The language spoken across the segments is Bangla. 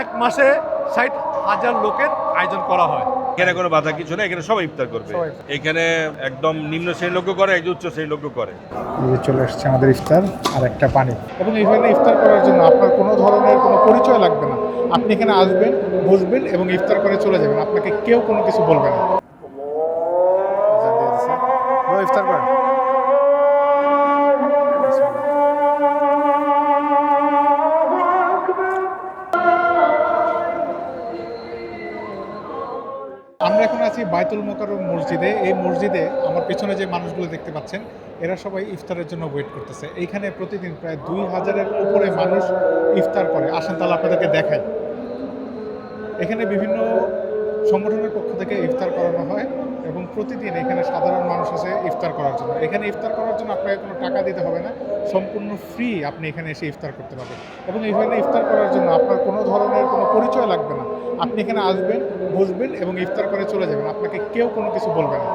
এক মাসে ষাট হাজার লোকের আয়োজন করা হয়। এখানে কোনো বাধা কিছু নেই এখানে সবাই ইফতার করবে। এখানে একদম নিম্ন শ্রেণির লোকও করে একজন উচ্চ শ্রেণির লোকও করে। এই যে চলে আসছে আমাদের ইফতার আর একটা পানি। এবং এখানে ইফতার করার জন্য আপনার কোনো ধরনের কোনো পরিচয় লাগবে না। আপনি এখানে আসবেন বসবেন এবং ইফতার করে চলে যাবেন। আপনাকে কেউ কোনো কিছু বলবে না। ইফতার করেন। আমরা এখন আছি বাইতুল মোকাররম মসজিদে। এই মসজিদে আমার পেছনে যে মানুষগুলো দেখতে পাচ্ছেন, এরা সবাই ইফতারের জন্য ওয়েট করতেছে। এইখানে প্রতিদিন প্রায় দুই হাজারের উপরে মানুষ ইফতার করে। আসেন তাহলে আপনাদেরকে দেখাই। এখানে বিভিন্ন সংগঠনের পক্ষ থেকে ইফতার করানো হয় এবং প্রতিদিন এখানে সাধারণ মানুষ আসে ইফতার করার জন্য। এখানে ইফতার করার জন্য আপনাকে কোনো টাকা দিতে হবে না। সম্পূর্ণ ফ্রি আপনি এখানে এসে ইফতার করতে পারবেন। এবং এখানে ইফতার করার জন্য আপনার কোনো ধরনের কোনো পরিচয় লাগবে না। আপনি এখানে আসবেন বসবেন এবং ইফতার করে চলে যাবেন। আপনাকে কেউ কোনো কিছু বলবে না।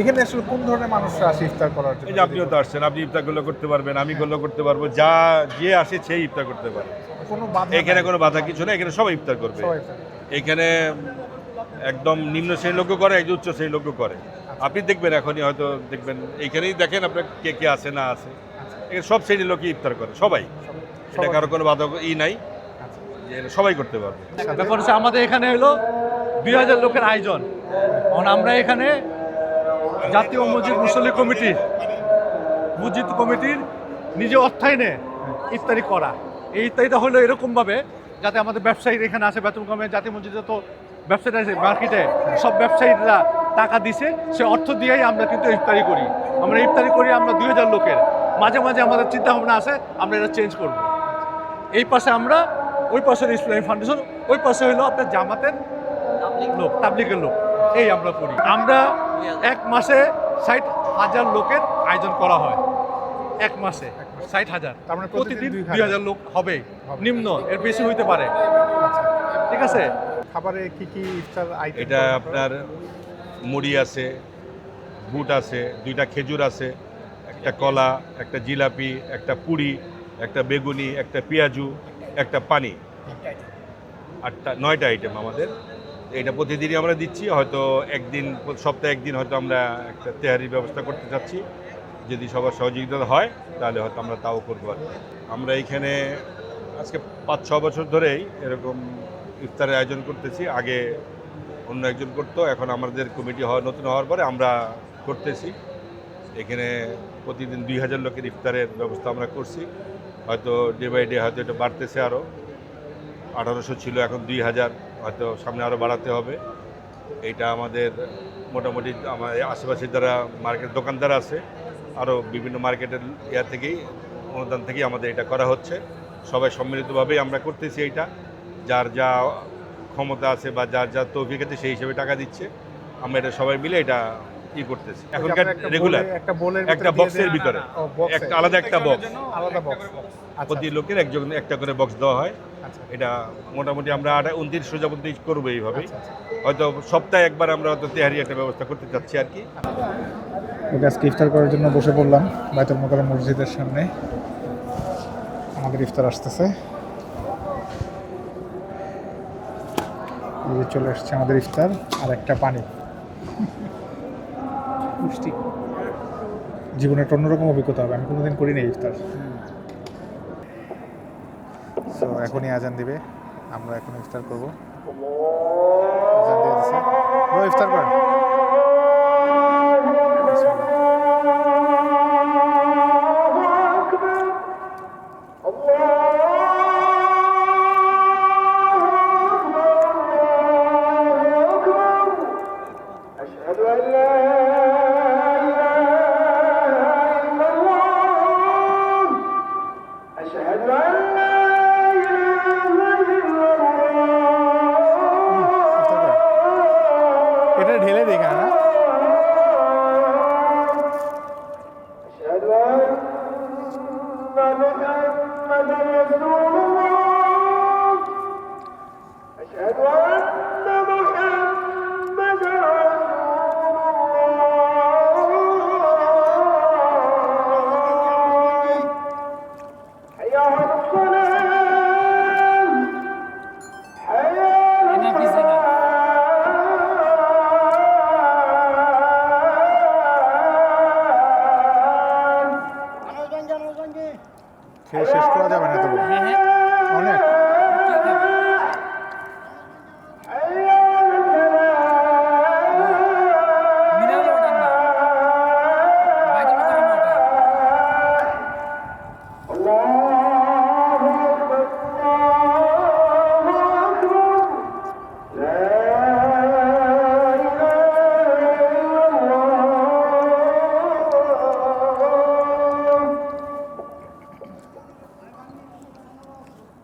এখানে আসলে কোন ধরনের মানুষরা আসে ইফতার করার জন্য? এই যে আপনিও তো আসছেন আপনি ইফতারগুলো করতে পারবেন আমি গুলো করতে পারব যা যে আসে সেই ইফতার করতে পারে। কোনো বাধা এখানে কোনো বাধা কিছু নেই এখানে সবাই ইফতার করবে। এখানে একদম নিম্ন শ্রেণির লোকও করে একজন উচ্চ শ্রেণির লোকও করে। আপনি দেখবেন এখনই হয়তো দেখবেন এইখানেই দেখেন আপনার কে কে আছে না আছে। এখানে সব শ্রেণির লোকই ইফতার করে সবাই। এটা কারও কোনো বাধা ই নাই। আচ্ছা। সবাই করতে পারবে। ব্যাপার হচ্ছে আমাদের এখানে হলো দুই হাজার লোকের আয়োজন। কারণ আমরা এখানে জাতীয় মসজিদ মুসল্লি কমিটির মসজিদ কমিটির নিজে অর্থায়নে ইফতারি করা। এই ইফতারিটা হলো এরকমভাবে যাতে আমাদের ব্যবসায়ীরা এখানে আসে, বেতন কমে, জাতীয় মসজিদে তো ব্যবসায়ীরা আছে মার্কেটে সব ব্যবসায়ীরা টাকা দিছে, সে অর্থ দিয়েই আমরা কিন্তু ইফতারি করি। আমরা ইফতারি করি আমরা দুই হাজার লোকের। মাঝে মাঝে আমাদের চিন্তা ভাবনা আছে, আমরা এটা চেঞ্জ করব। এই পাশে আমরা ওই পাশে ইসলামী ফাউন্ডেশন ওই পাশে হলো আপনার জামাতের লোক। তাবলিগের লোক। এই আমরা করি। আমরা এক মাসে ষাট হাজার লোকের আয়োজন করা হয়। এক মাসে ষাট হাজার। তার মানে প্রতিদিন দুই হাজার। লোক হবে। নিম্ন এর বেশি হইতে পারে। ঠিক আছে? খাবারে কি কি ইফতার আইটেম এটা আপনার মুড়ি আছে বুট আছে দুইটা খেজুর আছে একটা কলা একটা জিলাপি একটা পুরি একটা বেগুনি একটা পেঁয়াজু একটা পানি। আটটা নয়টা আইটেম আমাদের। এটা প্রতিদিনই আমরা দিচ্ছি হয়তো একদিন সপ্তাহে একদিন হয়তো আমরা একটা তেহারির ব্যবস্থা করতে চাচ্ছি। যদি সবার সহযোগিতা হয় তাহলে হয়তো আমরা তাও করব আর আমরা এইখানে আজকে পাঁচ ছ বছর ধরেই এরকম ইফতারের আয়োজন করতেছি। আগে অন্য একজন করতো এখন আমাদের কমিটি হওয়া নতুন হওয়ার পরে আমরা করতেছি। এখানে প্রতিদিন দুই হাজার লোকের ইফতারের ব্যবস্থা আমরা করছি। হয়তো ডে বাই ডে হয়তো এটা বাড়তেছে আরও আঠারোশো ছিল, এখন দুই হাজার। হয়তো সামনে আরও বাড়াতে হবে। এইটা আমাদের মোটামুটি আমার আশেপাশে যারা মার্কেট দোকানদার আছে আরও বিভিন্ন মার্কেটের ইয়া থেকেই, অনুদান থেকেই আমাদের এটা করা হচ্ছে। সবাই সম্মিলিতভাবেই আমরা করতেছি এইটা। যার যা ক্ষমতা আছে বা যার যা তৌফিক আছে সেই হিসেবে টাকা দিচ্ছে। আমরা এটা সবাই মিলে এটা ই করতেছি। এখনকার রেগুলার একটা বোলের একটা বক্সের ভিতরে। একটা আলাদা একটা বক্স আলাদা বক্স প্রতি লোকের একজন একটা করে বক্স দেওয়া হয়। আচ্ছা। এটা মোটামুটি আমরা আটা উনত্রিশ প্রজাপতি করব এইভাবেই। আচ্ছা, আচ্ছা। হয়তো সপ্তাহে একবার আমরা হয়তো তেহারি একটা ব্যবস্থা করতে চাচ্ছি আর কি। আজকে ইফতার করার জন্য বসে পড়লাম বাইতুল মোকাররম মসজিদের সামনে। আমাদের ইফতার আসতেছে। চলে আসছে আমাদের ইফতার আর একটা পানি। পুষ্টি। জীবনে একটা অন্যরকম অভিজ্ঞতা হবে। আমি কোনোদিন করিনি ইফতার। সো এখনই আজান দিবে। আমরা এখন ইফতার করব। আজান দিয়ে ইফতার করেন। محمد رسول الله খাবেন এত হ্যাঁ, হ্যাঁ। অনেক।